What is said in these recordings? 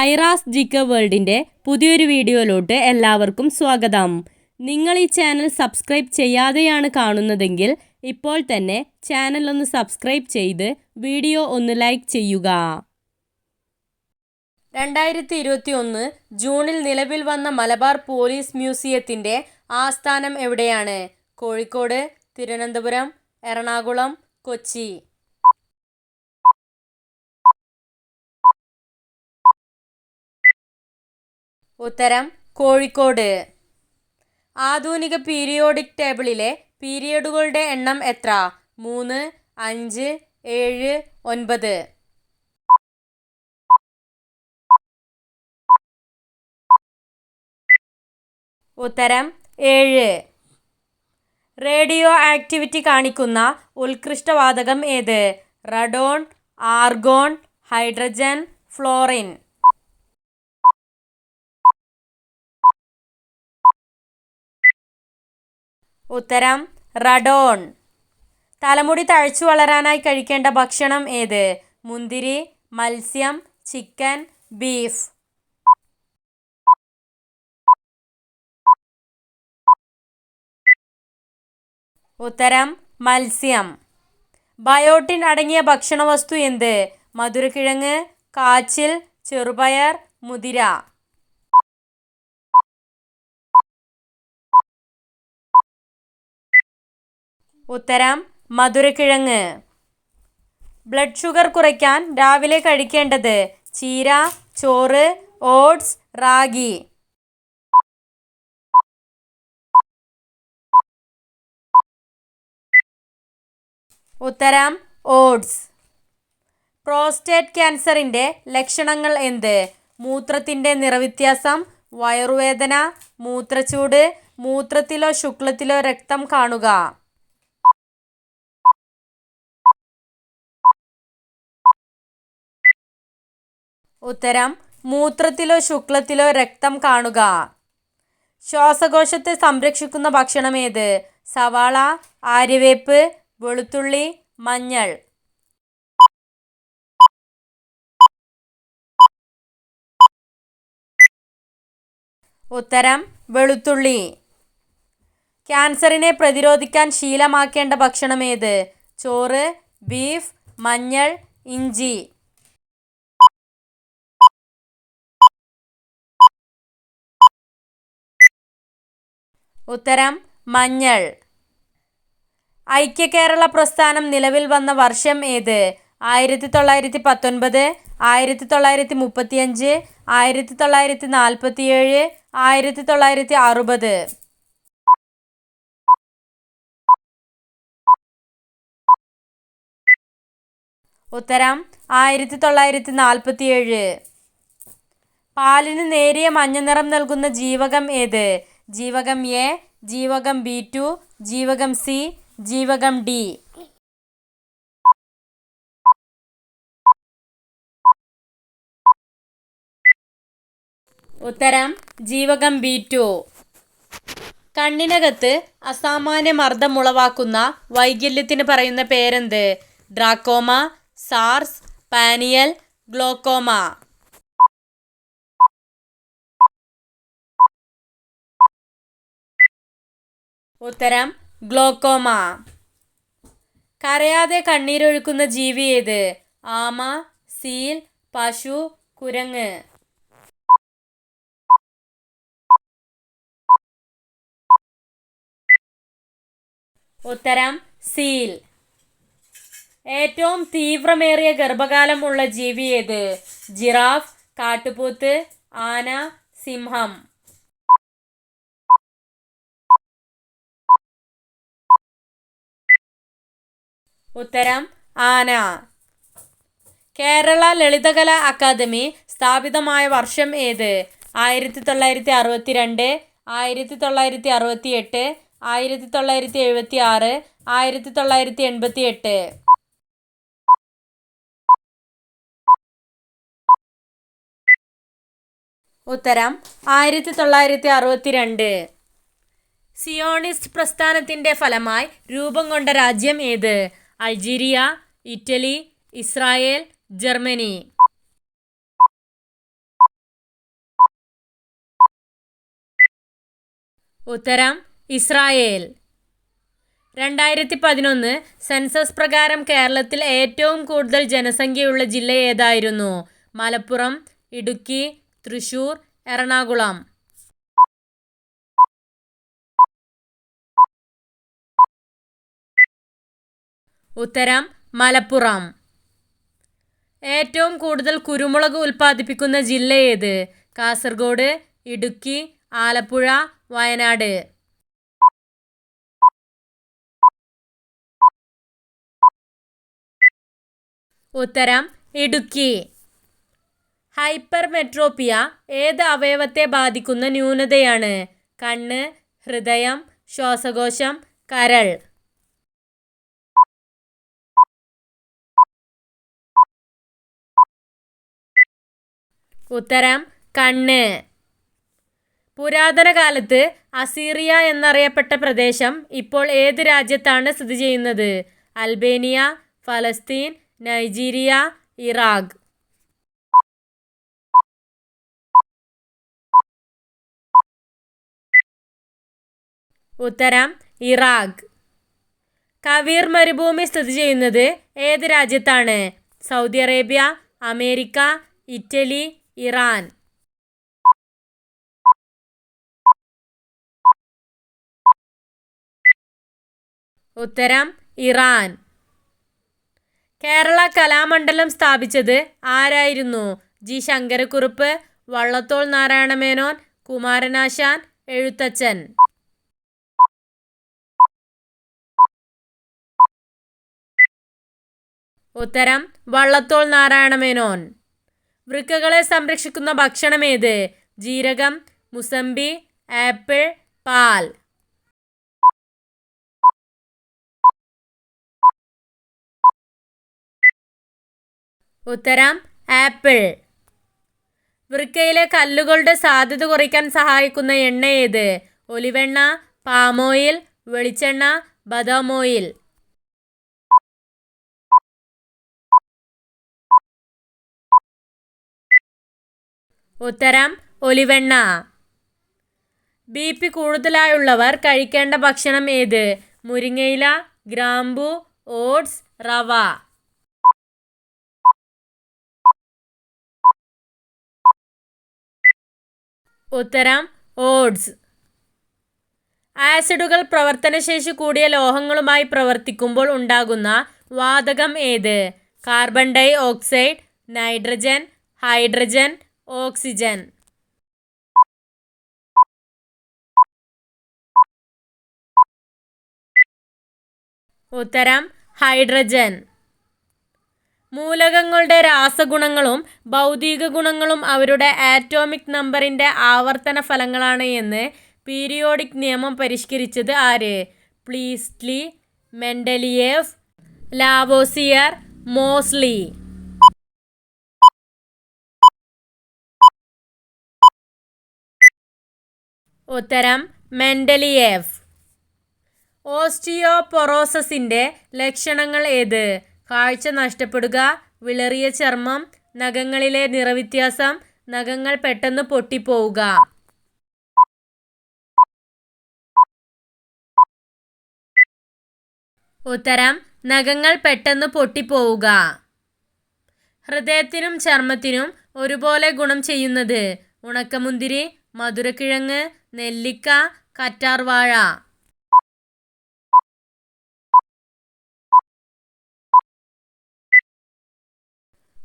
ഐറാസ് ജിക്ക വേൾഡിന്റെ പുതിയൊരു വീഡിയോയിലോട്ട് എല്ലാവർക്കും സ്വാഗതം. നിങ്ങൾ ഈ ചാനൽ സബ്സ്ക്രൈബ് ചെയ്യാതെയാണ് കാണുന്നതെങ്കിൽ ഇപ്പോൾ തന്നെ ചാനൽ ഒന്ന് സബ്സ്ക്രൈബ് ചെയ്ത് വീഡിയോ ഒന്ന് ലൈക്ക് ചെയ്യുക. രണ്ടായിരത്തി ഇരുപത്തി ഒന്ന് ജൂണിൽ നിലവിൽ വന്ന മലബാർ പോലീസ് മ്യൂസിയത്തിന്റെ ആസ്ഥാനം എവിടെയാണ്? കോഴിക്കോട് തിരുവനന്തപുരം എറണാകുളം കൊച്ചി. ഉത്തരം കോഴിക്കോട്. ആധുനിക പീരിയോഡിക് ടേബിളിലെ പീരിയഡുകളുടെ എണ്ണം എത്ര? മൂന്ന് അഞ്ച് ഏഴ് ഒൻപത്. ഉത്തരം ഏഴ്. റേഡിയോ ആക്ടിവിറ്റി കാണിക്കുന്ന ഉത്കൃഷ്ടവാതകം ഏത്? Radon argon hydrogen fluorine. ഉത്തരം റഡോൺ. തലമുടി തഴച്ചു വളരാനായി കഴിക്കേണ്ട ഭക്ഷണം ഏത്? മുന്തിരി മത്സ്യം ചിക്കൻ ബീഫ്. ഉത്തരം മത്സ്യം. ബയോട്ടിൻ അടങ്ങിയ ഭക്ഷണ വസ്തു എന്ത്? മധുരക്കിഴങ്ങ് കാച്ചിൽ ചെറുപയർ മുതിര. ഉത്തരം മധുരക്കിഴങ്ങ്. ബ്ലഡ് ഷുഗർ കുറയ്ക്കാൻ രാവിലെ കഴിക്കേണ്ടത് ചീര ചോറ് ഓട്സ് റാഗി. ഉത്തരം ഓട്സ്. പ്രോസ്റ്റേറ്റ് ക്യാൻസറിന്റെ ലക്ഷണങ്ങൾ എന്ത്? മൂത്രത്തിന്റെ നിറവ്യത്യാസം വയറുവേദന മൂത്രച്ചൂട് മൂത്രത്തിലോ ശുക്ലത്തിലോ രക്തം കാണുക. ഉത്തരം മൂത്രത്തിലോ ശുക്ലത്തിലോ രക്തം കാണുക. ശ്വാസകോശത്തെ സംരക്ഷിക്കുന്ന ഭക്ഷണം ഏത്? സവാള ആര്യവേപ്പ് വെളുത്തുള്ളി മഞ്ഞൾ. ഉത്തരം വെളുത്തുള്ളി. ക്യാൻസറിനെ പ്രതിരോധിക്കാൻ ശീലമാക്കേണ്ട ഭക്ഷണം ഏത്? ചോറ് ബീഫ് മഞ്ഞൾ ഇഞ്ചി. ഉത്തരം മഞ്ഞൾ. ഐക്യ കേരള പ്രസ്ഥാനം നിലവിൽ വന്ന വർഷം ഏത്? ആയിരത്തി തൊള്ളായിരത്തി പത്തൊൻപത് ആയിരത്തി തൊള്ളായിരത്തി മുപ്പത്തിയഞ്ച് ആയിരത്തി തൊള്ളായിരത്തി നാൽപ്പത്തിയേഴ് ആയിരത്തി തൊള്ളായിരത്തി അറുപത് ഉത്തരം ആയിരത്തി തൊള്ളായിരത്തി നാൽപ്പത്തിയേഴ് പാലിന് നേരിയ മഞ്ഞ നിറം നൽകുന്ന ജീവകം ഏത്? ജീവകം എ ജീവകം ബി ടു ജീവകം സി ജീവകം ഡി. ഉത്തരം ജീവകം ബി ടു. കണ്ണിനകത്ത് അസാമാന്യ മർദ്ദം ഉളവാക്കുന്ന വൈകല്യത്തിന് പറയുന്ന പേരെന്ത്? ഡ്രാക്കോമ സാർസ് പാനിയൽ ഗ്ലോക്കോമ. ഉത്തരം ഗ്ലോക്കോമ. കരയാതെ കണ്ണീരൊഴുക്കുന്ന ജീവി ഏത്? ആമ സീൽ പശു കുരങ്ങ്. ഉത്തരം സീൽ. ഏറ്റവും തീവ്രമേറിയ ഗർഭകാലമുള്ള ജീവി ഏത്? ജിറാഫ് കാട്ടുപോത്ത് ആന സിംഹം. ഉത്തരം ആന. കേരള ലളിതകല അക്കാദമി സ്ഥാപിതമായ വർഷം ഏത്? ആയിരത്തി തൊള്ളായിരത്തി അറുപത്തി രണ്ട് ആയിരത്തി തൊള്ളായിരത്തി അറുപത്തി എട്ട് ആയിരത്തി തൊള്ളായിരത്തി എഴുപത്തി ആറ് ആയിരത്തി തൊള്ളായിരത്തി എൺപത്തി എട്ട് ഉത്തരം ആയിരത്തി തൊള്ളായിരത്തി അറുപത്തി രണ്ട് സിയോണിസ്റ്റ് പ്രസ്ഥാനത്തിന്റെ ഫലമായി രൂപം കൊണ്ട രാജ്യം ഏത്? Algeria Italy Israel Germany. ഉത്തരം ഇസ്രായേൽ. രണ്ടായിരത്തി പതിനൊന്ന് സെൻസസ് പ്രകാരം കേരളത്തിൽ ഏറ്റവും കൂടുതൽ ജനസംഖ്യയുള്ള ജില്ല ഏതായിരുന്നു? മലപ്പുറം ഇടുക്കി തൃശൂർ എറണാകുളം. ഉത്തരം മലപ്പുറം. ഏറ്റവും കൂടുതൽ കുരുമുളക് ഉൽപ്പാദിപ്പിക്കുന്ന ജില്ല ഏത്? കാസർഗോഡ് ഇടുക്കി ആലപ്പുഴ വയനാട്. ഉത്തരം ഇടുക്കി. ഹൈപ്പർ മെട്രോപ്പിയ ഏത് അവയവത്തെ ബാധിക്കുന്ന ന്യൂനതയാണ്? കണ്ണ് ഹൃദയം ശ്വാസകോശം കരൾ. ഉത്തരം കണ്ണ്. പുരാതന കാലത്ത് അസീറിയ എന്നറിയപ്പെട്ട പ്രദേശം ഇപ്പോൾ ഏത് രാജ്യത്താണ് സ്ഥിതി ചെയ്യുന്നത്? Albania Palestine Nigeria Iraq. ഉത്തരം ഇറാഖ്. കവീർ മരുഭൂമി സ്ഥിതി ചെയ്യുന്നത് ഏത് രാജ്യത്താണ്? Saudi Arabia America Italy Iran. ഉത്തരം ഇറാൻ. കേരള കലാമണ്ഡലം സ്ഥാപിച്ചത് ആരായിരുന്നു? ജി. ശങ്കരക്കുറുപ്പ് വള്ളത്തോൾ നാരായണമേനോൻ കുമാരനാശാൻ എഴുത്തച്ഛൻ. ഉത്തരം വള്ളത്തോൾ നാരായണമേനോൻ. വൃക്കകളെ സംരക്ഷിക്കുന്ന ഭക്ഷണം ഏത് ജീരകം മുസമ്പി ആപ്പിൾ പാൽ. ഉത്തരം ആപ്പിൾ. വൃക്കയിലെ കല്ലുകളുടെ സാധ്യത കുറയ്ക്കാൻ സഹായിക്കുന്ന എണ്ണ ഏത്? ഒലിവെണ്ണ പാമോയിൽ വെളിച്ചെണ്ണ ബദാമോയിൽ ഉത്തരം ഒലിവെണ്ണ. ബി പി കൂടുതലായുള്ളവർ കഴിക്കേണ്ട ഭക്ഷണം ഏത്? മുരിങ്ങയില ഗ്രാമ്പു ഓട്സ് റവ. ഉത്തരം ഓട്സ്. ആസിഡുകൾ പ്രവർത്തനശേഷി കൂടിയ ലോഹങ്ങളുമായി പ്രവർത്തിക്കുമ്പോൾ ഉണ്ടാകുന്ന വാതകം ഏത്? Carbon dioxide nitrogen hydrogen oxygen. ഉത്തരം ഹൈഡ്രജൻ. മൂലകങ്ങളുടെ രാസഗുണങ്ങളും ഭൗതിക ഗുണങ്ങളും അവരുടെ ആറ്റോമിക് നമ്പറിന്റെ ആവർത്തന ഫലങ്ങളാണ് എന്ന് പീരിയോഡിക് നിയമം പരിഷ്കരിച്ചത് ആര്? പ്ലീസ്ലി മെൻഡലിയേഫ് ലാവോസിയർ മോസ്ലി. ഉത്തരം മെൻഡലിയേവ് ഓസ്റ്റിയോപൊറോസസിന്റെ ലക്ഷണങ്ങൾ ഏത്? കാഴ്ച നഷ്ടപ്പെടുക വിളറിയ ചർമ്മം നഖങ്ങളിലെ നിറവ്യത്യാസം നഖങ്ങൾ പെട്ടെന്ന് പൊട്ടിപ്പോവുക. ഉത്തരം നഖങ്ങൾ പെട്ടെന്ന് പൊട്ടിപ്പോവുക. ഹൃദയത്തിനും ചർമ്മത്തിനും ഒരുപോലെ ഗുണം ചെയ്യുന്നത് ഉണക്കമുന്തിരി മധുരക്കിഴങ്ങ് നെല്ലിക്ക കറ്റാർവാഴ.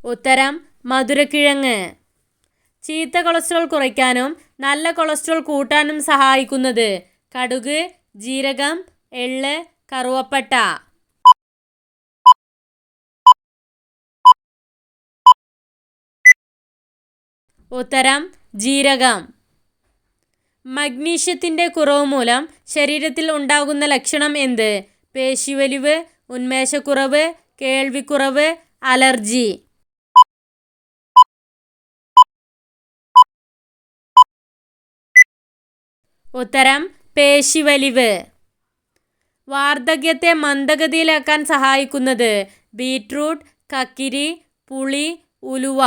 ഉത്തരം മധുരക്കിഴങ്ങ്. ചീത്ത കൊളസ്ട്രോൾ കുറയ്ക്കാനും നല്ല കൊളസ്ട്രോൾ കൂട്ടാനും സഹായിക്കുന്നത് കടുക് ജീരകം എള്ള് കറുവപ്പട്ട. ഉത്തരം ജീരകം. മഗ്നീഷ്യത്തിന്റെ കുറവ് മൂലം ശരീരത്തിൽ ഉണ്ടാകുന്ന ലക്ഷണം എന്ത്? പേശിവലിവ് ഉന്മേഷക്കുറവ് കേൾവിക്കുറവ് അലർജി. ഉത്തരം പേശിവലിവ്. വാർദ്ധക്യത്തെ മന്ദഗതിയിലാക്കാൻ സഹായിക്കുന്നത് ബീറ്റ്റൂട്ട് കക്കിരി പുളി ഉലുവ.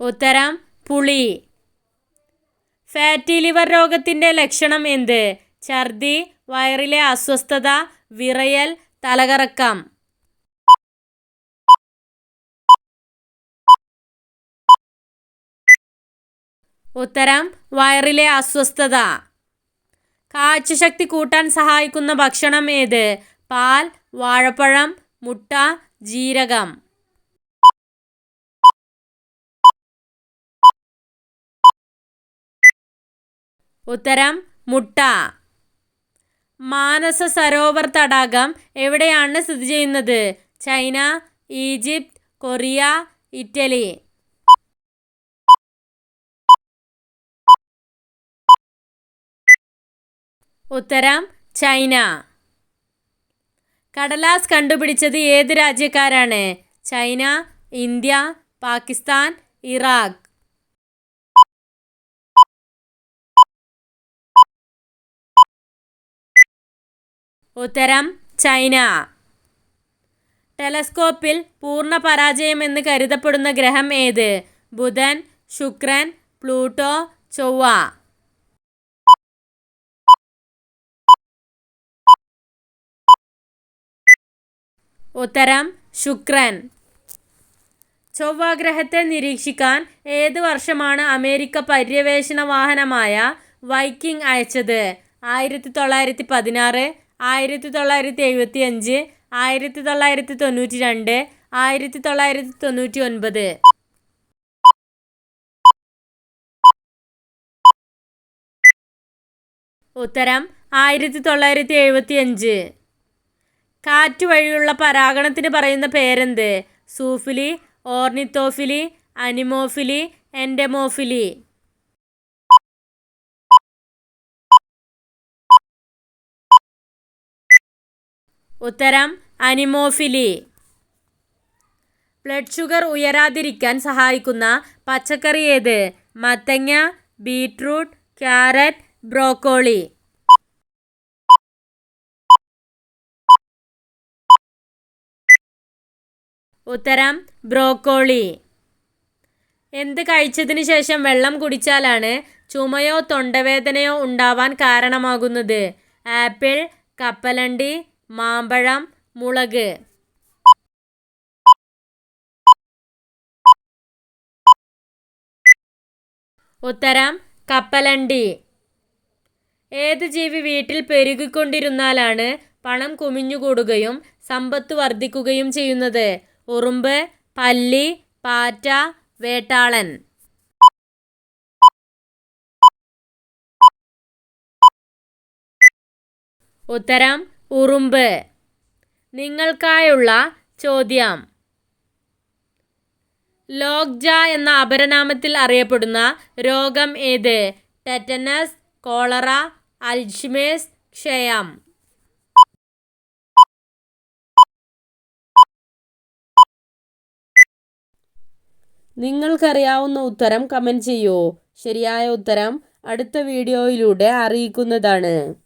ഉത്തരം പുളി. ഫാറ്റി ലിവർ രോഗത്തിന്റെ ലക്ഷണം എന്ത്? ഛർദി വയറിലെ അസ്വസ്ഥത വിറയൽ തലകറക്കം. ഉത്തരം വയറിലെ അസ്വസ്ഥത. കാഴ്ചശക്തി കൂട്ടാൻ സഹായിക്കുന്ന ഭക്ഷണം ഏത്? പാൽ വാഴപ്പഴം മുട്ട ജീരകം. ഉത്തരം മുട്ട. മാനസ സരോവർ തടാകം എവിടെയാണ് സ്ഥിതി ചെയ്യുന്നത്? China Egypt Korea Italy. ഉത്തരം ചൈന. കടലാസ് കണ്ടുപിടിച്ചത് ഏത് രാജ്യക്കാരാണ്? China India Pakistan Iraq. ഉത്തരം ചൈന. ടെലസ്കോപ്പിൽ പൂർണ പരാജയമെന്ന് കരുതപ്പെടുന്ന ഗ്രഹം ഏത്? ബുധൻ ശുക്രൻ പ്ലൂട്ടോ ചൊവ്വ. ഉത്തരം ശുക്രൻ. ചൊവ്വാഗ്രഹത്തെ നിരീക്ഷിക്കാൻ ഏത് വർഷമാണ് അമേരിക്ക പര്യവേഷണ വാഹനമായ വൈക്കിംഗ് അയച്ചത്? ആയിരത്തി തൊള്ളായിരത്തി പതിനാറ് ആയിരത്തി തൊള്ളായിരത്തി എഴുപത്തി അഞ്ച് ആയിരത്തി തൊള്ളായിരത്തി തൊണ്ണൂറ്റി രണ്ട് ആയിരത്തി തൊള്ളായിരത്തി തൊണ്ണൂറ്റി ഒൻപത് ഉത്തരം ആയിരത്തി തൊള്ളായിരത്തി എഴുപത്തി അഞ്ച് കാറ്റ് വഴിയുള്ള പരാഗണത്തിന് പറയുന്ന പേരെന്ത്? Zoophily ornithophily anemophily entomophily. ഉത്തരം അനിമോഫിലി. ബ്ലഡ് ഷുഗർ ഉയരാതിരിക്കാൻ സഹായിക്കുന്ന പച്ചക്കറി ഏത്? മത്തങ്ങ ബീട്രൂട്ട് ക്യാരറ്റ് ബ്രോക്കോളി. ഉത്തരം ബ്രോക്കോളി. എന്ത് കഴിച്ചതിന് ശേഷം വെള്ളം കുടിച്ചാലാണ് ചുമയോ തൊണ്ടവേദനയോ ഉണ്ടാവാൻ കാരണമാകുന്നത്? ആപ്പിൾ കപ്പലണ്ടി മാമ്പഴം മുളക്. ഉത്തരം കപ്പലണ്ടി. ഏത് ജീവി വീട്ടിൽ പെരുകിക്കൊണ്ടിരുന്നാലാണ് പണം കുമിഞ്ഞുകൂടുകയും സമ്പത്ത് വർദ്ധിക്കുകയും ചെയ്യുന്നത്? ഉറുമ്പ് പല്ലി പാറ്റ വേട്ടാളൻ. ഉത്തരം ഉറുമ്പ്. നിങ്ങൾക്കായുള്ള ചോദ്യം. ലോക്ജ എന്ന അപരനാമത്തിൽ അറിയപ്പെടുന്ന രോഗം ഏത്? ടെറ്റനസ് കോളറ അൽഷിമേഴ്സ് ക്ഷയം. നിങ്ങൾക്കറിയാവുന്ന ഉത്തരം കമന്റ് ചെയ്യൂ. ശരിയായ ഉത്തരം അടുത്ത വീഡിയോയിലൂടെ അറിയിക്കുന്നതാണ്.